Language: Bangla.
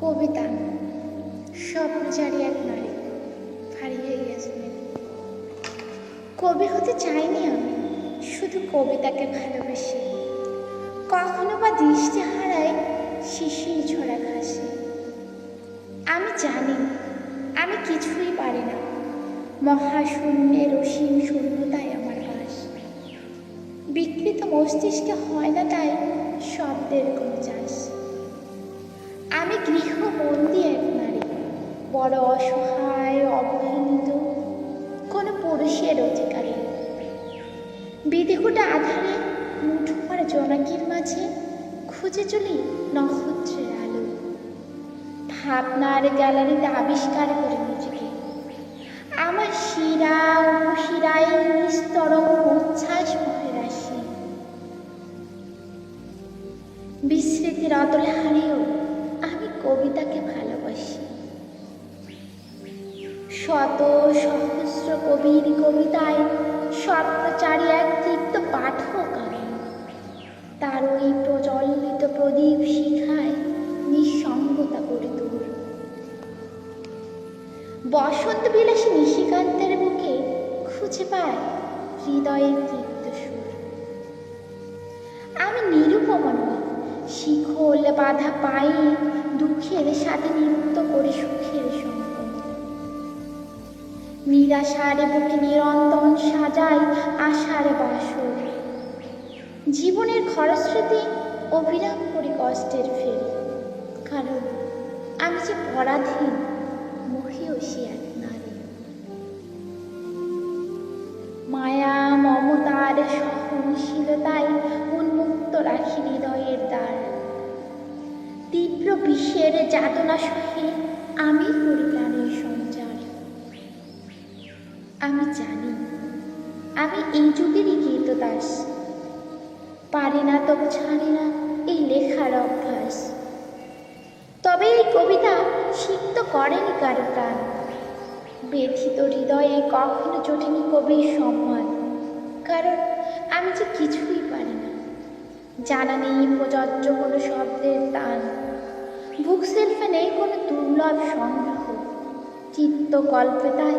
কবিতা স্বপ্নচারী এক নারী হারিয়ে ইয়াসমিন কবি হতে চাইনি আমি, শুধু কবিতাকে ভালোবাসি। কখনো বা দৃষ্টি হারায় শিশির ঝরা ঘাসে। আমি জানি, আমি কিছুই পারি না মহাশূন্যের অসীম শূন্যতায় আমার বাস। বিকৃত মস্তিষ্কে হয় না তাই শব্দের কোনো চাষ আমি গৃহবন্দী এক নারী বড় অসহায়, অবহেলিত, কোনো পুরুষের অধিকারী বিধিকুটা আধারে মুঠো পড়া জোনাকির মাঝে খুঁজে চলি নক্ষত্রের আলো। ভাবনার গ্যালারিতে আবিষ্কার করে নিজেকে। আমার শিরা, উপশিরায় নিস্তরম উচ্ছ্বাস মহে রাশি। বিস্মৃতির অতলে হারিয়েও কবিতাকে ভালোবাসি। শত সহস্র কবির কবিতায় স্বপ্নচারী এক তৃপ্ত পাঠক আমি। তার ওই প্রজ্বলিত প্রদীপ শিখায় নিঃসঙ্গতা করে দূর বসন্ত বিলাসী নিশিকান্তের বুকে খুঁজে পায় হৃদয়ের তৃপ্ত সুর। আমি নিরুপমা শিখল বাধা পাই দুঃখের সাথে নৃত্য করে সুখের সম্পর্ক নিরাশার বুকে নিরন্তন সাজাই আশার বাসর। জীবনের খরস্রোতে অবিরাম করে কষ্টের ফেরি। কারণ আমি যে পরাধীন মহিয়সী এক নারী। মায়া, মমতার সহনশীলতায় তীব্র বিষের যাতনা সহে আমি করি সঞ্চার। আমি জানি, আমি এই যুগেরই গীতদাস। পারি না তবু ছাড়ি না এই লেখার অভ্যাস। তবে এই কবিতা সিক্ত করেনি কারও প্রাণ। ব্যথিত হৃদয়ে কখনো জোটেনি কবির সম্মান। কারণ আমি যে কিছুই জানা নেই প্রযোজ্য কোনো শব্দের টান বুক সেলফে নেই কোনো দুর্লভ সংগ্রহ। চিত্ত কল্পে তাই